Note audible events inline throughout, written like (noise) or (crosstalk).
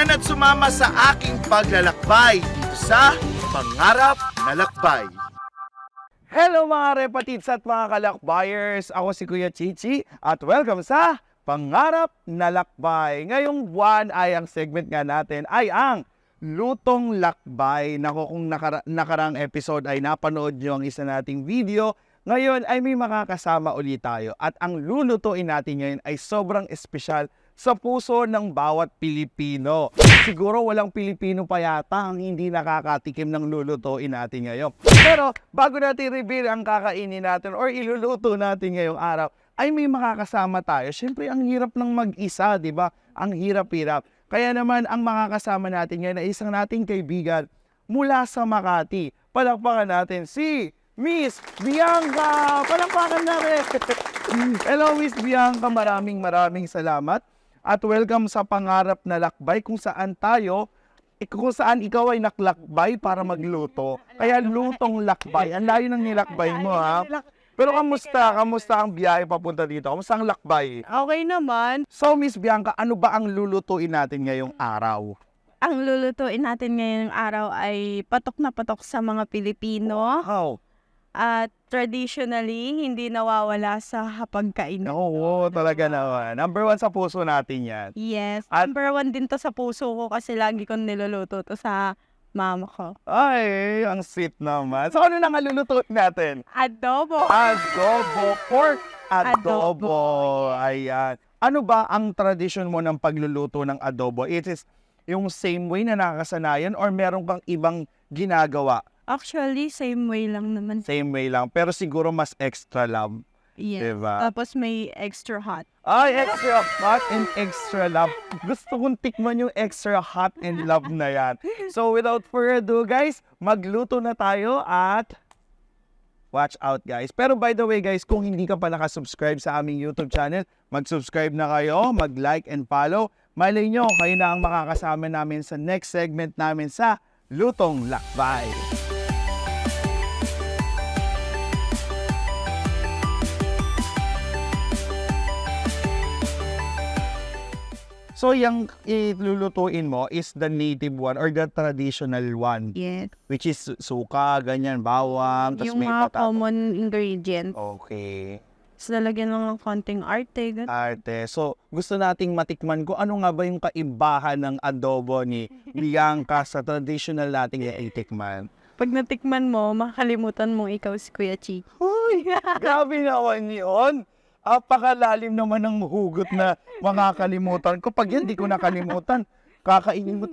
Tara na't sumama sa aking paglalakbay dito sa Pangarap na Lakbay. Hello mga repatids at mga kalakbayers! Ako si Kuya Chichi at welcome sa Pangarap na Lakbay. Ngayong buwan ay ang segment nga natin ay ang Lutong Lakbay. Nako kung nakara- nakarang episode ay napanood nyo ang isa nating video, ngayon ay may makakasama ulit tayo at ang lulutuin natin ngayon ay sobrang espesyal sa puso ng bawat Pilipino. Siguro walang Pilipino pa yata ang hindi nakakatikim ng lulutuin natin ngayon. Pero bago natin reveal ang kakainin natin or iluluto natin ngayong araw, ay may makakasama tayo. Siyempre, ang hirap ng mag-isa, di ba? Ang hirap-hirap. Kaya naman, ang makakasama natin ngayon ay isang nating kaibigan mula sa Makati. Palakpakan natin si Miss Bianca! Palakpakan na rin! (laughs) Hello, Miss Bianca. Maraming maraming salamat. At welcome sa Pangarap na Lakbay kung saan tayo, eh, kung saan ikaw ay naklakbay para magluto. Kaya lutong lakbay. Ang layo ng nilakbay mo, ha? Pero kamusta? Kamusta ang biyahe papunta dito? Kamusta ang lakbay? Okay naman. So, Miss Bianca, ano ba ang lulutuin natin ngayong araw? Ang lulutuin natin ngayong araw ay patok na patok sa mga Pilipino. How? At traditionally, hindi nawawala sa hapagkainan. Oo, talaga naman. Number one sa puso natin yan. Yes. At- number one din to sa puso ko kasi lagi kong niluluto to sa mama ko. Ay, ang sweet naman. So, ano na nga lulutuin natin? Adobo. Adobo pork adobo. Adobo, Ayan. Ano ba ang tradition mo ng pagluluto ng adobo? It is yung same way na nakasanayan or meron kang ibang ginagawa? Actually, same way lang naman. Same way lang, pero siguro mas extra love. Yes. Diba? Tapos may extra hot. Ay, extra hot and extra love. Gusto kong tikman yung extra hot and love na yan. So, without further ado, guys, magluto na tayo at watch out, guys. Pero by the way, guys, kung hindi ka pa nakasubscribe sa aming YouTube channel, mag-subscribe na kayo, mag-like and follow. Malay nyo, kayo na ang makakasama namin sa next segment namin sa Lutong Lakbay. So, yung ilulutuin mo is the native one or the traditional one, Yes. which is suka, ganyan, bawang, tapos yung may mga patata. common ingredients. Okay. Tapos lalagyan lang ng konting arte. ganun. Arte. So, gusto nating matikman ko ano nga ba yung kaibahan ng adobo ni Bianca sa traditional nating itikman. Pag natikman mo, makakalimutan mong ikaw si Kuya Chi. Uy, (laughs) grabe naman yun. Apakalalim naman ng hugot na makakalimutan ko. Pag yan, di ko nakalimutan. Kakainin mo.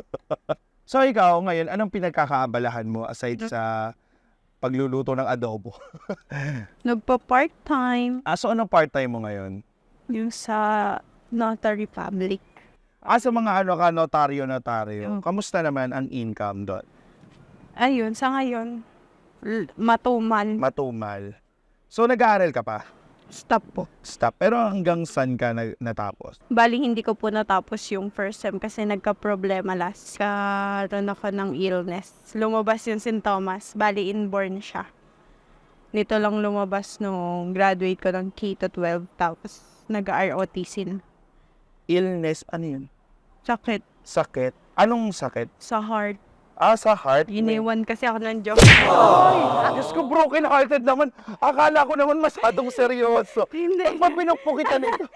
(laughs) so, ikaw ngayon, anong pinagkakaabalahan mo aside sa pagluluto ng adobo? (laughs) Nagpa-part-time Ah, so anong part-time mo ngayon? yung sa Notary Public. Ah, sa mga ano ka, notaryo-notaryo. Oh. Kamusta naman ang income doon? Ayun, sa ngayon, l- matumal. Matumal. So, nag-aaral ka pa? Stop po. Stop. Pero hanggang saan ka na- natapos? Bali, hindi ko po natapos yung first sem kasi nagka-problema last. Karoon ako ng illness. Lumabas yung sintomas. Bali, inborn siya. Nito lang lumabas nung graduate ko ng K-12 tapos nag-ROTC na. Illness, ano yun? Sakit Sakit. Anong sakit? sa heart. Ah, sa heart? Iniwan kasi ako ng job. Ay, Diyos ko, broken hearted naman. Akala ko naman masyadong seryoso. (laughs) Hindi. Ba't pinupukit ka nito?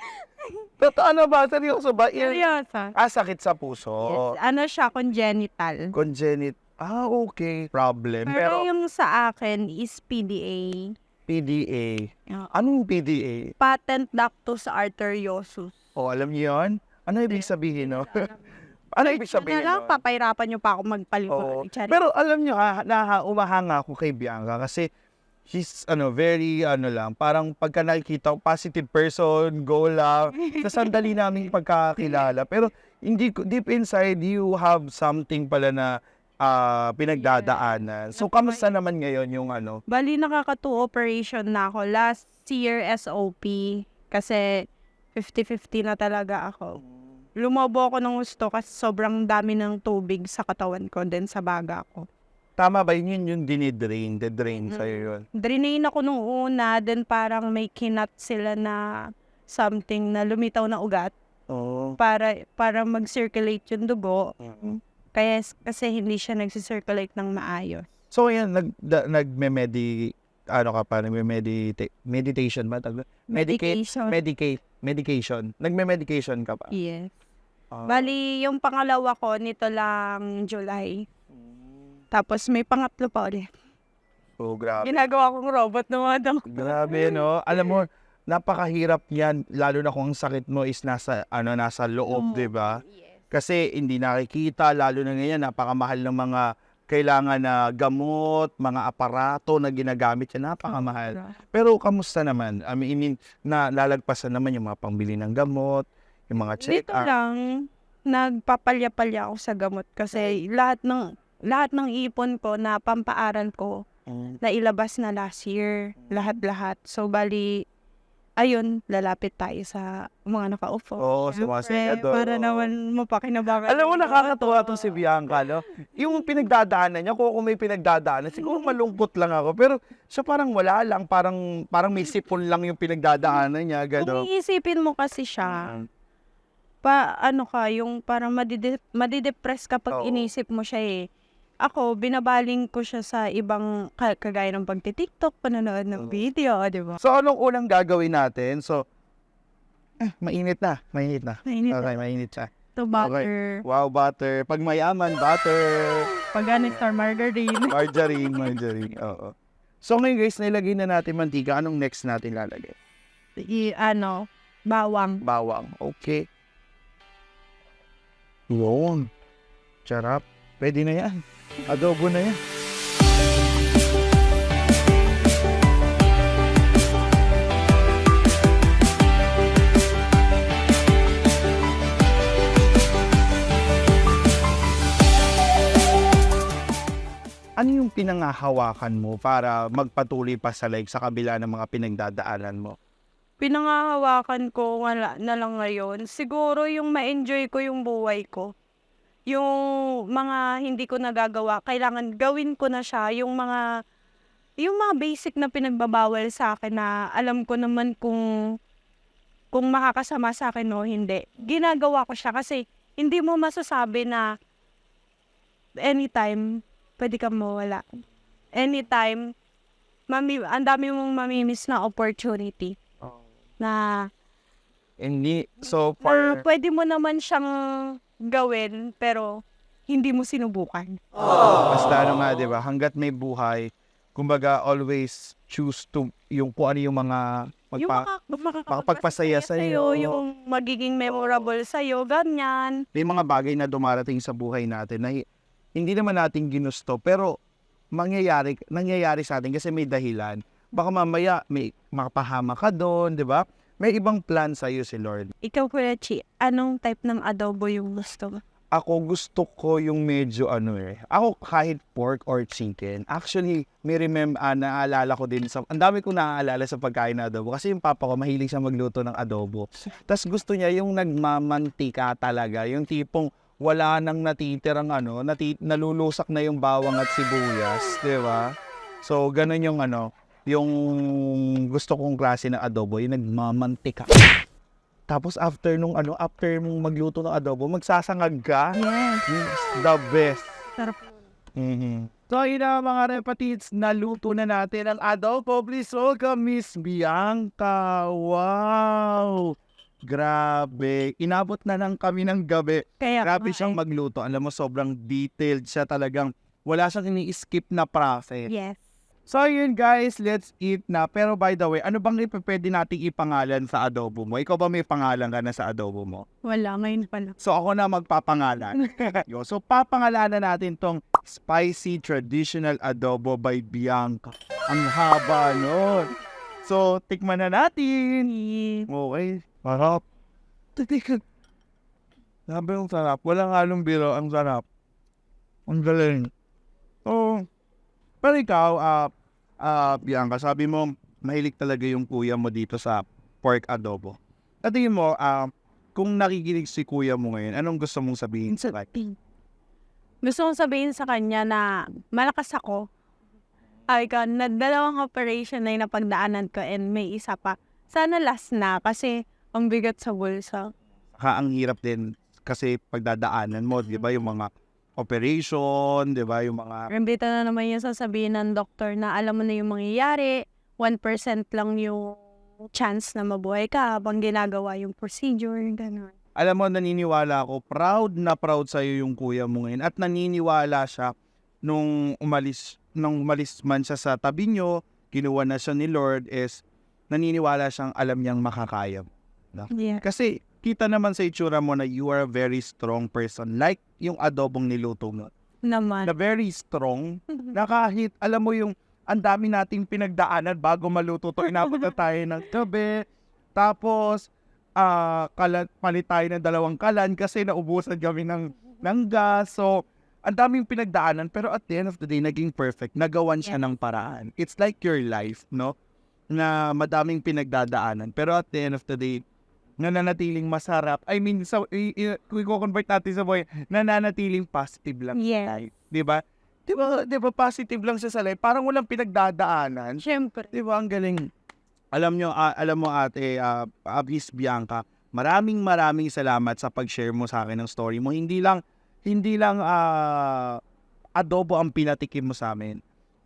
Totoo na ba? Seryoso ba? Seryoso. ah, sakit sa puso. Yes. Ano siya, congenital. Congenit. Ah, okay. Problem. Pero, Pero, yung sa akin is PDA. PDA. Yeah. Anong PDA? Patent ductus arteriosus. O, alam niyo yun? Ano ibig sabihin, no? Ano ibig sabihin, na lang, no? papahirapan niyo pa ako Oo. magpaliwanag. Charing. Pero alam niyo ha, na umahanga ako kay Bianca kasi she's ano very ano lang, parang pagka nakikita ko positive person, go lang. sa sandali (laughs) naming pagkakilala. Pero hindi ko- deep inside you have something pala na ah, pinagdadaanan. So kamusta naman ngayon yung ano? Bali, nakaka-two operation na ako. Last year, SOP. Kasi 50-50 na talaga ako. Lumobo ako ng gusto kasi sobrang dami ng tubig sa katawan ko, then sa baga ko. Tama ba yun? Yun yung dinidrain, de-drain Mm. sa'yo yun. Drainain ako nung una, then parang may kinat sila na something na lumitaw na ugat Oo. para para mag-circulate yung dugo. Kaya kasi hindi siya nagsi-circulate ng maayos. So, yan, nag, da, nagme-medi, ano ka pa, nagme-meditate, meditation ba? Tawag? Medicate, Medication. medicate, medication. Nagme-medication ka pa. Yes. Ah. Bali, yung pangalawa ko nito lang July. Tapos may pangatlo pa ulit. Oh, grabe. Ginagawa kong robot na mga dam- Grabe, no? Alam mo, napakahirap niyan, lalo na kung ang sakit mo is nasa, ano, nasa loob, di ba? Kasi hindi nakikita, lalo na ngayon, napakamahal ng mga kailangan na gamot, mga aparato na ginagamit yan, napakamahal. Pero kamusta naman? I mean, I mean, na lalagpasan naman yung mga pangbili ng gamot, yung mga check Dito lang, nagpapalya-palya ako sa gamot kasi lahat ng lahat ng ipon ko na pampaaral ko na ilabas na last year, lahat-lahat. So bali ayun, lalapit tayo sa mga nakaupo. Oo, sa mga senador. Para oo. naman mapakinabangan. Alam mo, mga itong si Bianca, no? Yung pinagdadaanan niya, kung ako may pinagdadaanan, siguro malungkot lang ako. Pero siya parang wala lang, parang, parang may sipon lang yung pinagdadaanan niya, Kung gano'n. iisipin mo kasi siya, pa ano ka, yung parang madide- madidepress kapag Oo. inisip mo siya eh. Ako, binabaling ko siya sa ibang ka- kagaya ng pagti-TikTok, panonood Oo. ng video, di ba? So, anong unang gagawin natin? So, eh, mainit na. Mainit na. Mainit Okay, mainit siya. to butter. Wow, butter. Pag mayaman, butter. Pag ganit or margarine. (laughs) Margarine, margarine. Oo. So, ngayon guys, nilagay na natin mantika. Anong next natin lalagay? I, ano, bawang. Bawang. Okay. Yun. Charap. Pwede na yan. Adobo na yan. Ano yung pinangahawakan mo para magpatuloy pa sa life sa kabila ng mga pinagdadaanan mo? Pinangahawakan ko wala na lang ngayon. Siguro yung ma-enjoy ko yung buhay ko. Yung mga hindi ko nagagawa, kailangan gawin ko na siya. Yung mga yung mga basic na pinagbabawal sa akin na alam ko naman kung kung makakasama sa akin o hindi. Ginagawa ko siya kasi hindi mo masasabi na anytime pwede kang mawala. Anytime, mami, ang dami mong mamimiss na opportunity na Hindi. So, or for... pwede mo naman siyang gawin pero hindi mo sinubukan. Basta ano nga, di ba? Hanggat may buhay, kumbaga always choose to yung kung ano yung mga yung magpa, maka, makapagpasaya sa'yo. yung magiging memorable sa'yo, ganyan. may mga bagay na dumarating sa buhay natin na hi- hindi naman natin ginusto pero mangyayari nangyayari sa atin kasi may dahilan. Baka mamaya may makapahama ka doon, di ba? May ibang plan sa iyo si Lord. Ikaw, Kuya Chi, anong type ng adobo yung gusto mo? Ako gusto ko yung medyo ano eh. Ako kahit pork or chicken. Actually, may remember, ah, naaalala ko din sa, ang dami kong naaalala sa pagkain na adobo. Kasi yung papa ko, mahilig siya magluto ng adobo. Tapos gusto niya yung nagmamantika talaga. Yung tipong wala nang natitirang ano, nati, nalulusak na yung bawang at sibuyas. Di ba? So, ganun yung ano, yung gusto kong klase ng adobo, yung nagmamantika. Tapos after nung ano, after mong magluto ng adobo, magsasangag ka. Yes. Yes, the best. Sarap. Mhm. So, yun na mga repatids, naluto na natin ang adobo. Please welcome Miss Bianca. Wow! Grabe. Inabot na lang kami ng gabi. Kaya Grabe siyang eh. magluto. Alam mo, sobrang detailed siya talagang. Wala siyang ini-skip na process. Yes. So, yun guys, let's eat na. Pero by the way, ano bang pwede nating ipangalan sa adobo mo? Ikaw ba may pangalan ka na sa adobo mo? Wala, ngayon pa lang. So ako na magpapangalan. (laughs) Yo, so papangalanan natin tong Spicy Traditional Adobo by Bianca. Ang haba nun. So, tikman na natin. Okay. Sarap. Titik. Sabi yung sarap. Walang halong biro. Ang sarap. Ang galing. So, pero ikaw, ah, ah, Bianca, sabi mo, mahilig talaga yung kuya mo dito sa pork adobo. At tingin mo, ah, kung nakikinig si kuya mo ngayon, anong gusto mong sabihin sa kanya? Gusto kong sabihin sa kanya na malakas ako. Ay ka, na dalawang operation na yung napagdaanan ko and may isa pa. Sana last na kasi ang bigat sa bulsa. Ha, ang hirap din kasi pagdadaanan mo, di ba, yung mga operation, di ba, yung mga Rembita na naman yung sasabihin ng doktor na alam mo na yung mangyayari, 1% lang yung chance na mabuhay ka habang ginagawa yung procedure, gano'n. alam mo, naniniwala ako, proud na proud sa'yo yung kuya mo ngayon. At naniniwala siya nung umalis, nung umalis man siya sa tabi nyo, kinuha na siya ni Lord, is naniniwala siyang alam niyang makakaya. Yeah. Kasi kita naman sa itsura mo na you are a very strong person. Like yung adobong niluto mo. Naman. Na very strong. (laughs) Na kahit, alam mo yung ang dami nating pinagdaanan bago maluto to. Inabot na (laughs) tayo ng gabi. Tapos, ah kalan, palit tayo ng dalawang kalan kasi naubusan kami ng, ng gas. So, ang daming pinagdaanan. Pero at the end of the day, naging perfect. Nagawan siya ng paraan. It's like your life, no? Na madaming pinagdadaanan. Pero at the end of the day, nananatiling masarap. I mean, so, i- i- kung i-convert natin sa buhay, nananatiling positive lang sa Yes. Di ba? Di ba, di ba positive lang siya sa life? Parang walang pinagdadaanan. Siyempre. Di ba, ang galing. Alam nyo, ah, alam mo ate, uh, Abis Bianca, maraming maraming salamat sa pag-share mo sa akin ng story mo. Hindi lang, hindi lang ah, adobo ang pinatikim mo sa amin.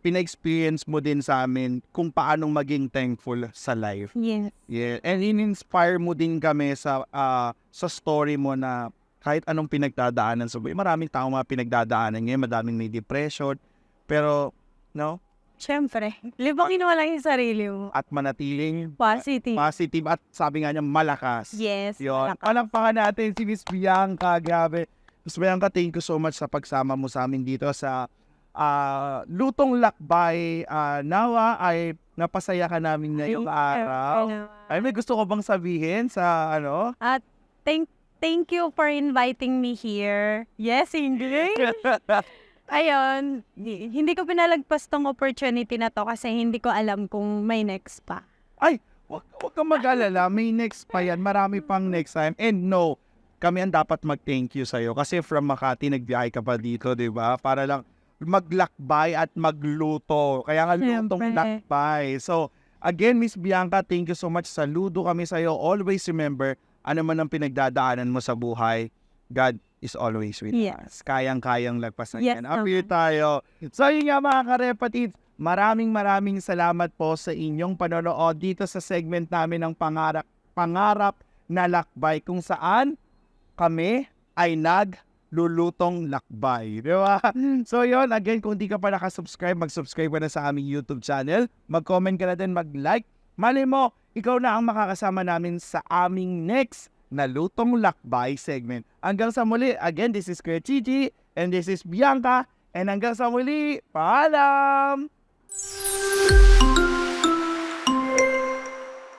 Pina-experience mo din sa amin kung paanong maging thankful sa life. Yes. Yeah, and in-inspire mo din kami sa ah, sa story mo na kahit anong pinagdadaanan sa buhay. Maraming tao mga pinagdadaanan ngayon, madaming may depression. Pero, no? Siyempre. Libangin mo lang yung sarili mo. At manatiling Positive. positive at sabi nga niya malakas. yes. Yun. malakas. Palakpakan natin si Miss Bianca. Grabe. Miss Bianca, thank you so much sa pagsama mo sa amin dito sa ah, Lutong Lakbay. Ah, nawa ay napasaya ka namin ngayong araw. Ay, may gusto ko bang sabihin sa ano? At thank thank you for inviting me here. Yes, English. (laughs) Ayun, di- hindi ko pinalagpas tong opportunity na to kasi hindi ko alam kung may next pa. Ay, wag, wag kang mag-alala. May next pa yan. Marami pang next time. And no, kami ang dapat mag-thank you sa'yo. Kasi from Makati, nagbiyahe ka pa dito, di ba? Para lang maglakbay at magluto. Kaya nga lutong Siyempre. lakbay. So, again, Miss Bianca, thank you so much. Saludo kami sa'yo. Always remember, ano man ang pinagdadaanan mo sa buhay, God is always with Yes. us. Kayang-kayang lagpasan Yes yan. Up here tayo. So, yun nga mga karepatid, maraming maraming salamat po sa inyong panonood dito sa segment namin ng Pangarap, Pangarap na Lakbay kung saan kami ay naglulutong lakbay. Di ba? So yun, again, kung di ka pa nakasubscribe, mag-subscribe ka na sa aming YouTube channel. Mag-comment ka na din, mag-like. Mali mo, ikaw na ang makakasama namin sa aming next na Lutong Lakbay segment. Hanggang sa muli, again, this is Kuya Chichi and this is Bianca. And hanggang sa muli, paalam!